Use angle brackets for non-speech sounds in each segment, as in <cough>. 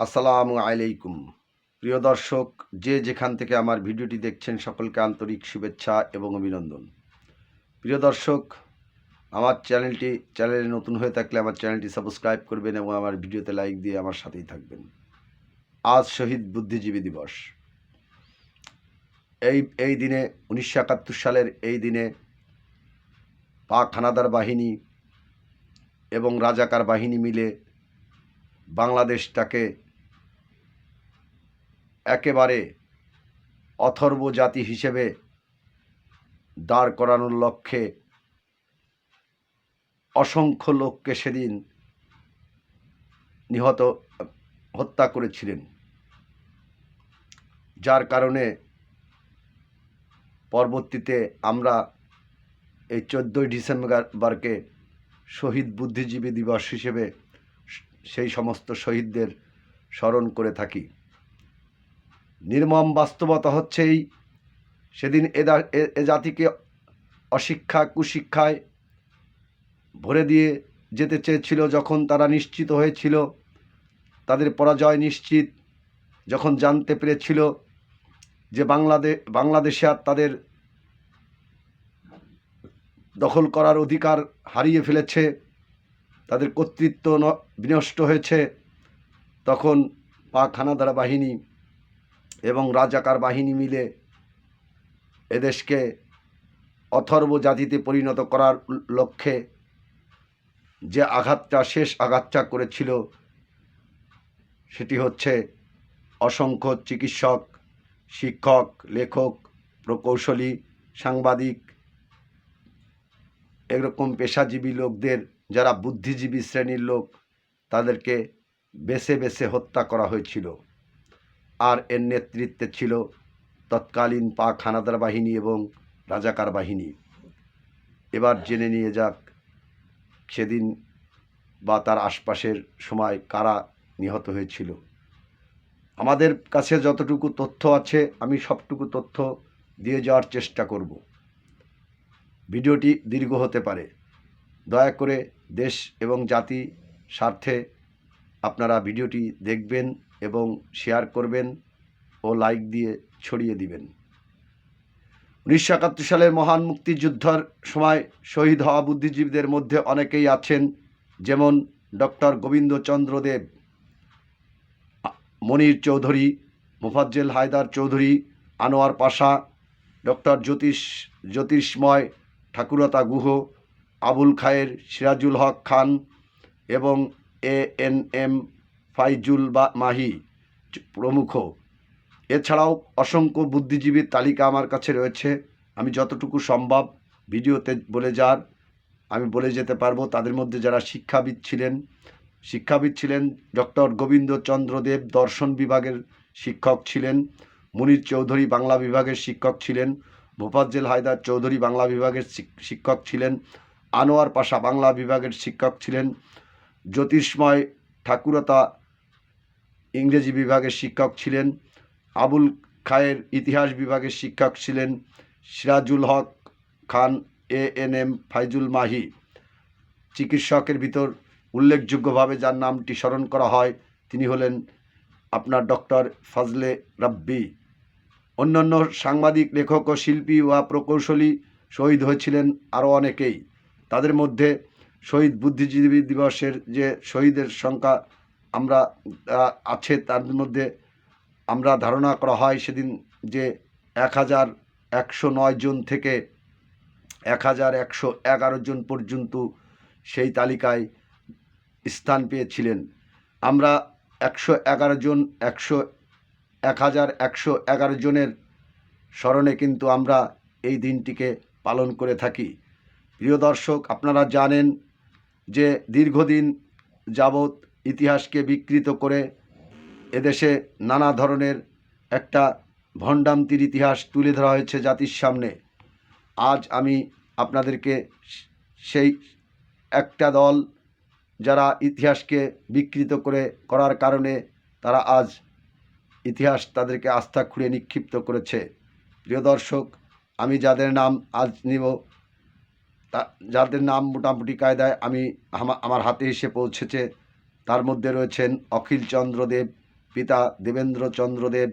আসসালামু আলাইকুম। প্রিয় দর্শক, যে যেখান থেকে আমার ভিডিওটি দেখছেন, সকলকে আন্তরিক শুভেচ্ছা এবং অভিনন্দন। প্রিয় দর্শক, আমার চ্যানেলটি, চ্যানেলে নতুন হয়ে থাকলে আমার চ্যানেলটি সাবস্ক্রাইব করবেন এবং আমার ভিডিওতে লাইক দিয়ে আমার সাথেই থাকবেন। আজ শহীদ বুদ্ধিজীবী দিবস। এই এই দিনে উনিশশো একাত্তর সালের এই দিনে পাক হানাদার বাহিনী এবং রাজাকার বাহিনী মিলে বাংলাদেশটাকে একেবারে অথর্ব জাতি হিসেবে দাঁড় করানোর লক্ষ্যে অসংখ্য লোককে সেদিন নিহত, হত্যা করেছিলেন। যার কারণে পরবর্তীতে আমরা এই চোদ্দোই ডিসেম্বরকে শহীদ বুদ্ধিজীবী দিবস হিসেবে সেই সমস্ত শহীদদের স্মরণ করে থাকি। নির্মম বাস্তবতা হচ্ছেই সেদিন এ- জাতিকে অশিক্ষা, কুশিক্ষায় ভরে দিয়ে যেতে চেয়েছিল যখন তারা নিশ্চিত হয়েছিল, তাদের পরাজয় নিশ্চিত, যখন জানতে পেরেছিল যে বাংলাদেশ বাংলাদেশে আর তাদের দখল করার অধিকার হারিয়ে ফেলেছে, তাদের কর্তৃত্ব বিনষ্ট হয়েছে, তখন পাক হানাদার বাহিনী এবং রাজাকার বাহিনী মিলে এদেশকে অথর্ব জাতিতে পরিণত করার লক্ষ্যে যে আঘাতটা, শেষ আঘাতটা করেছিল, সেটি হচ্ছে অসংখ্য চিকিৎসক, শিক্ষক, লেখক, প্রকৌশলী, সাংবাদিক, এরকম পেশাজীবী লোকদের, যারা বুদ্ধিজীবী শ্রেণির লোক, তাদেরকে বেছে বেছে হত্যা করা হয়েছিল। আর এর নেতৃত্বে ছিল তৎকালীন পাক হানাদার বাহিনী এবং রাজাকার বাহিনী। এবার জেনে নিয়ে যাক সেদিন বা তার আশপাশের সময় কারা নিহত হয়েছিল। আমাদের কাছে যতটুকু তথ্য আছে, আমি সবটুকু তথ্য দিয়ে যাওয়ার চেষ্টা করব। ভিডিওটি দীর্ঘ হতে পারে। দয়া করে দেশ এবং জাতি স্বার্থে আপনারা ভিডিওটি দেখবেন এবং শেয়ার করবেন ও লাইক দিয়ে ছড়িয়ে দিবেন। উনিশশো একাত্তর সালের মহান মুক্তিযুদ্ধর সময় শহীদ হওয়া বুদ্ধিজীবীদের মধ্যে অনেকেই আছেন, যেমন ডক্টর গোবিন্দচন্দ্র দেব, মনির চৌধুরী, মোফাজ্জেল হায়দার চৌধুরী, আনোয়ার পাশা, ডক্টর জ্যোতিষ, জ্যোতিষময় ঠাকুরতা গুহ, আবুল খায়ের সিরাজুল হক খান এবং এ এন এম ফাইজুল বা মাহি প্রমুখ। এছাড়াও অসংখ্য বুদ্ধিজীবীর তালিকা আমার কাছে রয়েছে। আমি যতটুকু সম্ভব ভিডিওতে বলে যার, আমি বলে যেতে পারব তাদের মধ্যে যারা শিক্ষাবিদ ছিলেন। শিক্ষাবিদ ছিলেন ডক্টর গোবিন্দচন্দ্র দেব, দর্শন বিভাগের শিক্ষক ছিলেন। মুনির চৌধুরী বাংলা বিভাগের শিক্ষক ছিলেন। মোফাজ্জেল হায়দার চৌধুরী বাংলা বিভাগের শিক্ষক ছিলেন। আনোয়ার পাশা বাংলা বিভাগের শিক্ষক ছিলেন। জ্যোতিষময় ঠাকুরতা ইংরেজি বিভাগের শিক্ষক ছিলেন, আবুল খায়ের ইতিহাস বিভাগের শিক্ষক ছিলেন, Sirajul Haque Khan, A N M Faizul Mahi. চিকিৎসকের ভিতর উল্লেখযোগ্যভাবে যার নামটি স্মরণ করা হয়, তিনি হলেন আপনার ডক্টর ফজলে রাব্বি। অন্যান্য সাংবাদিক, লেখক ও শিল্পী বা প্রকৌশলী শহীদ হয়েছিলেন আরও অনেকেই। তাদের মধ্যে শহীদ বুদ্ধিজীবী দিবসের যে শহীদের সংখ্যা আমরা আছে, তার মধ্যে আমরা ধারণা করা হয় সেদিন যে এক হাজার একশো নয় জন থেকে এক হাজার একশো এগারো জন পর্যন্ত সেই তালিকায় স্থান পেয়েছিলেন। আমরা একশো এগারো জন, একশো এক হাজার একশো এগারো জনের স্মরণে কিন্তু আমরা এই দিনটিকে পালন করে থাকি। প্রিয় দর্শক, আপনারা জানেন যে দীর্ঘদিন যাবৎ ইতিহাসকে বিকৃত করে এদেশে নানা ধরনের একটা ভণ্ডামতির ইতিহাস তুলে ধরা হয়েছে জাতির সামনে। আজ আমি আপনাদেরকে সেই একটা দল যারা ইতিহাসকে বিকৃত করে করার কারণে তারা আজ ইতিহাস তাদেরকে আস্থা খুঁড়ে নিক্ষিপ্ত করেছে। প্রিয় দর্শক, আমি যাদের নাম আজ নিব তা, যাদের নাম মোটামুটি কায়দায়, আমি আমার হাতে এসে পৌঁছেছে। তার মধ্যে রয়েছেন অখিল চন্দ্রদেব, পিতা দেবেন্দ্র চন্দ্রদেব,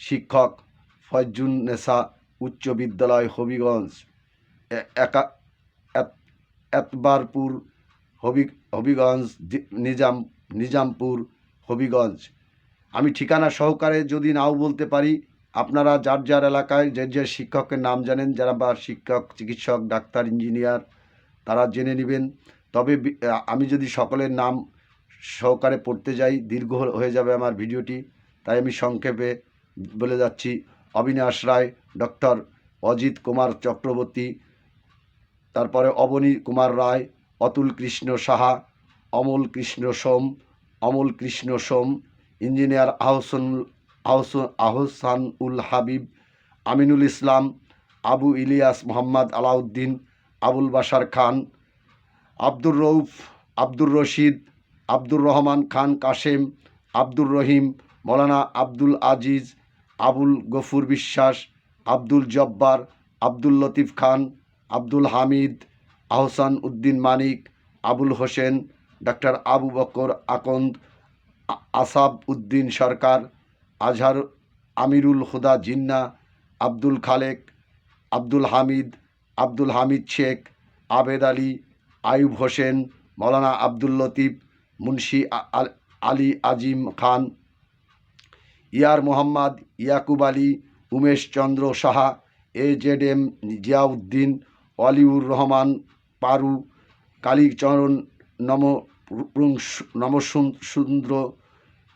শিক্ষক ফয়জুন নেসা উচ্চ বিদ্যালয়, হবিগঞ্জ। একা এতবারপুর, হবি, হবিগঞ্জ নিজাম, নিজামপুর, হবিগঞ্জ। আমি ঠিকানা সহকারে যদি নাও বলতে পারি আপনারা যার যার এলাকায় যে যে শিক্ষকের নাম জানেন, যারা বা শিক্ষক, চিকিৎসক, ডাক্তার, ইঞ্জিনিয়ার, তারা জেনে নেবেন। তবে আমি যদি সকলের নাম সহকারে পড়তে যাই, দীর্ঘ হয়ে যাবে আমার ভিডিওটি, তাই আমি সংক্ষেপে বলে যাচ্ছি। অবিনাশ রায়, ডক্টর অজিত কুমার চক্রবর্তী, তারপরে Abani Kumar Roy, Atul Krishna Saha, Amal Krishna Som, Amal Krishna Som, engineer Ahsan আহস- Ahsan Ul Habib, Aminul Islam, Abu Ilias Mohammad Alauddin, Abul Bashar Khan, Abdur Rouf Abdur Rashid, Abdur Rahman Khan Kashem, Abdur Rahim, Maulana Abdul Aziz, Abul Gafur Biswas, Abdul Jabbar, Abdul Latif Khan, Abdul Hamid, Ahsan Uddin Manik, Abul Hossain doctor Abu Bakar Akand Asab Uddin Sarkar Azhar Amirul Huda Jinnah, Abdul Khalek, Abdul Hamid Abdul Hamid Sheikh, Abed Ali, Ayub Hossain, Maulana Abdul Latif, Munshi Ali Azim Khan, Yar Mohammad Yakub Ali, Umesh Chandra Saha A Z M Ziauddin, Oliur Rahman Paru, Kalicharan নম নমসুন্দ্র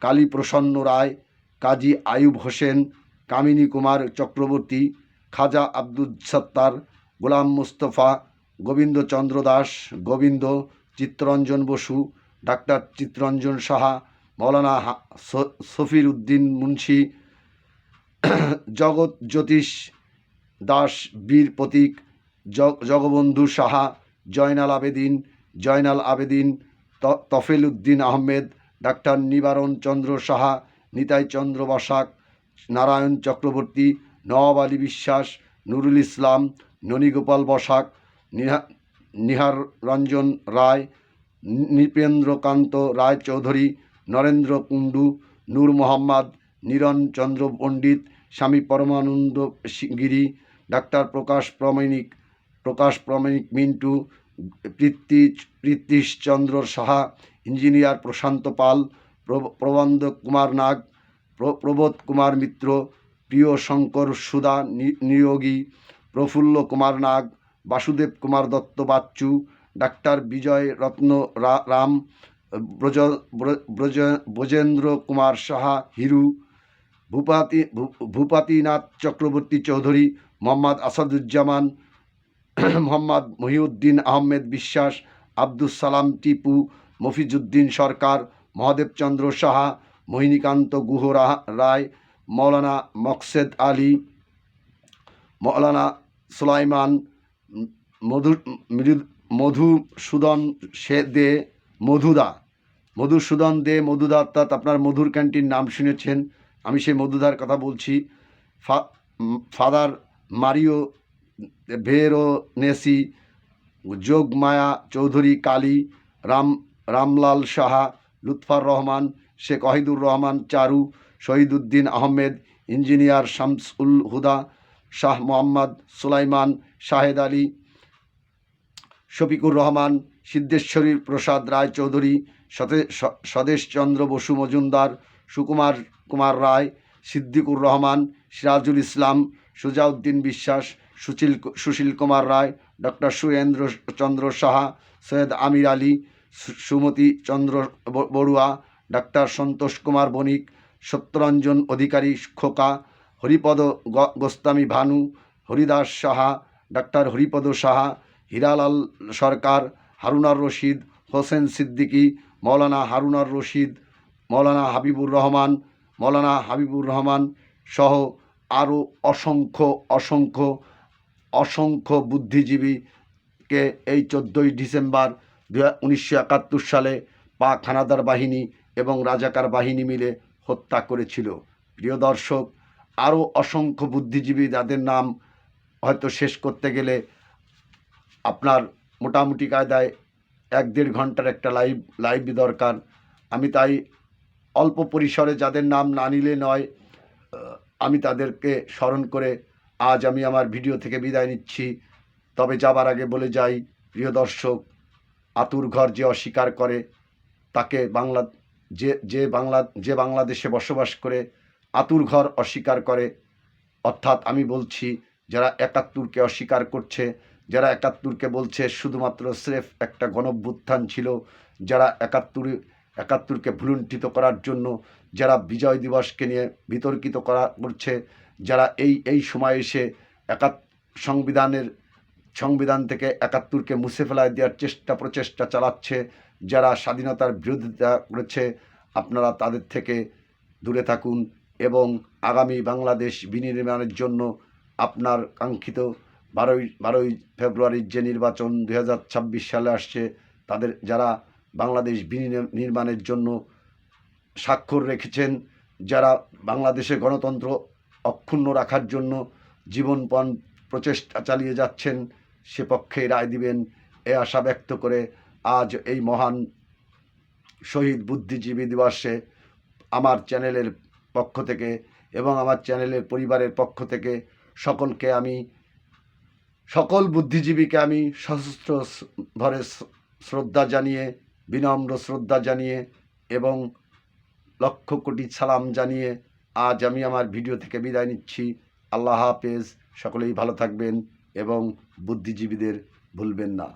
কালীপ্রসন্ন রায় কাজী আয়ুব হোসেন, কামিনী কুমার চক্রবর্তী, খাজা আব্দুল সত্তার, গোলাম মুস্তফা গোবিন্দচন্দ্র দাস, গোবিন্দ চিত্তরঞ্জন বসু, ডাক্তার চিত্তরঞ্জন সাহা, মৌলানা সফির উদ্দিন মুন্সি, জগৎ জ্যোতিষ দাস বীর প্রতীক জগবন্ধু সাহা, জয়নাল আবেদিন জয়নাল আবেদিন তফেল উদ্দিন আহমেদ, ডাক্তার নিবারণ চন্দ্র সাহা নিতাই চন্দ্র বসাক, নারায়ণ চক্রবর্তী নওয়াব আলী বিশ্বাস, নুরুল ইসলাম ননীগোপাল বসাক, নিহা, নিহার রঞ্জন রায় নৃপেন্দ্রকান্ত রায় চৌধুরী, নরেন্দ্র কুণ্ডু, নূর মোহাম্মদ, নিরণ চন্দ্র পণ্ডিত, স্বামী পরমানন্দ গিরি ডাক্তার Prakash Pramanik Prakash Pramanik Mintu, Priti Pritishchandra Saha, engineer Prashanta Pal Prabandha Kumar Nag প্রবোধ কুমার মিত্র, প্রিয় শঙ্কর সুদা নিয়োগী, প্রফুল্ল কুমার নাগ, বাসুদেব কুমার দত্ত বাচ্চু, ডাক্তার বিজয় রত্ন রাম, ব্রজ, ব্র- ব্রজ, ব্রজেন্দ্র কুমার সাহা হিরু, ভূপাতি ভূপাতিনাথ চক্রবর্তী চৌধুরী, মোহাম্মদ আসাদুজ্জামান, <clears throat> মোহাম্মদ মহিউদ্দিন আহমেদ বিশ্বাস আব্দুল সালাম টিপু মফিজুদ্দিন সরকার মহাদেবচন্দ্র সাহা, মোহিনীকান্ত গুহ রায়, মৌলানা মকসেদ আলী, মৌলানা সুলাইমান, মধু মধুসূদন সে দে, মধুদা। মধুসূদন দে, মধুদা অর্থাৎ আপনার মধুর ক্যান্টিন নাম শুনেছেন। আমি সেই মধুদার কথা বলছি। Father Mario Veronesi, Jogmaya Chowdhury Kali, Ram, Ramlal Saha Lutfar Rahman, Sheikh Wahidur Rahman, Charu, Shahiduddin Ahmed, engineer Shamsul Huda, Shah Mohammad Sulaiman Shahed Ali, Shafiqur Rahman, Siddheshwari Prasad Roy Chowdhury Swadeshchandra Basu Majumdar, Sukumar Kumar Roy, Siddiqur Rahman, Sirajul Islam, Sujauddin Biswas Sushil Sushil Kumar Roy, doctor Surendra Chandra Saha, Syed Amir Ali Sumati Chandra Barua, doctor Santosh Kumar Banik, Satyaranjan Adhikari Khoka, Haripada Goswami Bhanu, Haridas Saha, ডাক্তার হরিপদ সাহা, হীরালাল সরকার, হারুনার রশিদ, হোসেন সিদ্দিকী, মৌলানা হারুনার রশিদ, মৌলানা হাবিবুর রহমান, মৌলানা হাবিবুর রহমান সহ আরও অসংখ্য অসংখ্য অসংখ্য বুদ্ধিজীবীকে এই চোদ্দোই December উনিশশো একাত্তর সালে পাক হানাদার বাহিনী এবং রাজাকার বাহিনী মিলে হত্যা করেছিল। প্রিয় দর্শক, আরও অসংখ্য বুদ্ধিজীবী যাদের নাম হয়তো শেষ করতে গেলে আপনার মোটামুটি কায়দায় এক দেড় ঘণ্টার একটা লাইভ লাইভ দরকার। আমি তাই অল্প পরিসরে যাদের নাম না নিলে নয় আমি তাদেরকে স্মরণ করে আজ আমি আমার ভিডিও থেকে বিদায় নিচ্ছি। তবে যাবার আগে বলে যাই, প্রিয় দর্শক আতুর ঘর যে অস্বীকার করে, তাকে বাংলা যে যে বাংলা, যে বাংলাদেশে বসবাস করে আতুর ঘর অস্বীকার করে। অর্থাৎ আমি বলছি, যারা একাত্তরকে অস্বীকার করছে, যারা একাত্তরকে বলছে শুধুমাত্র স্রেফ একটা গণভ্যুত্থান ছিল, যারা একাত্তর, একাত্তরকে ভুলুণ্ঠিত করার জন্য, যারা বিজয় দিবসকে নিয়ে বিতর্কিত করা করছে, যারা এই এই সময় এসে একাত সংবিধানের সংবিধান থেকে একাত্তরকে মুছে ফেলায় দেওয়ার চেষ্টা প্রচেষ্টা চালাচ্ছে, যারা স্বাধীনতার বিরোধিতা করেছে, আপনারা তাদের থেকে দূরে থাকুন এবং আগামী বাংলাদেশ বিনির্মাণের জন্য আপনার কাঙ্ক্ষিত বারোই বারোই ফেব্রুয়ারির যে নির্বাচন দু হাজার ছাব্বিশ সালে আসছে, তাদের যারা বাংলাদেশ বিনির্মাণের জন্য স্বাক্ষর রেখেছেন, যারা বাংলাদেশে গণতন্ত্র অক্ষুণ্ণ রাখার জন্য জীবনপণ প্রচেষ্টা চালিয়ে যাচ্ছেন সে পক্ষে রায় দিবেন এ আশা ব্যক্ত করে আজ এই মহান শহীদ বুদ্ধিজীবী দিবসে আমার চ্যানেলের পক্ষ থেকে এবং আমার চ্যানেলের পরিবারের পক্ষ থেকে সকলকে আমি, সকল বুদ্ধিজীবীকে আমি সশস্ত্র ভরে শ্রদ্ধা জানিয়ে, বিনম্র শ্রদ্ধা জানিয়ে এবং লক্ষ কোটি সালাম জানিয়ে আজ আমি আমার ভিডিও থেকে বিদায় নিচ্ছি। আল্লাহ হাফেজ। সকলেই ভালো থাকবেন। এবং বুদ্ধিজীবীদের ভুলবেন না।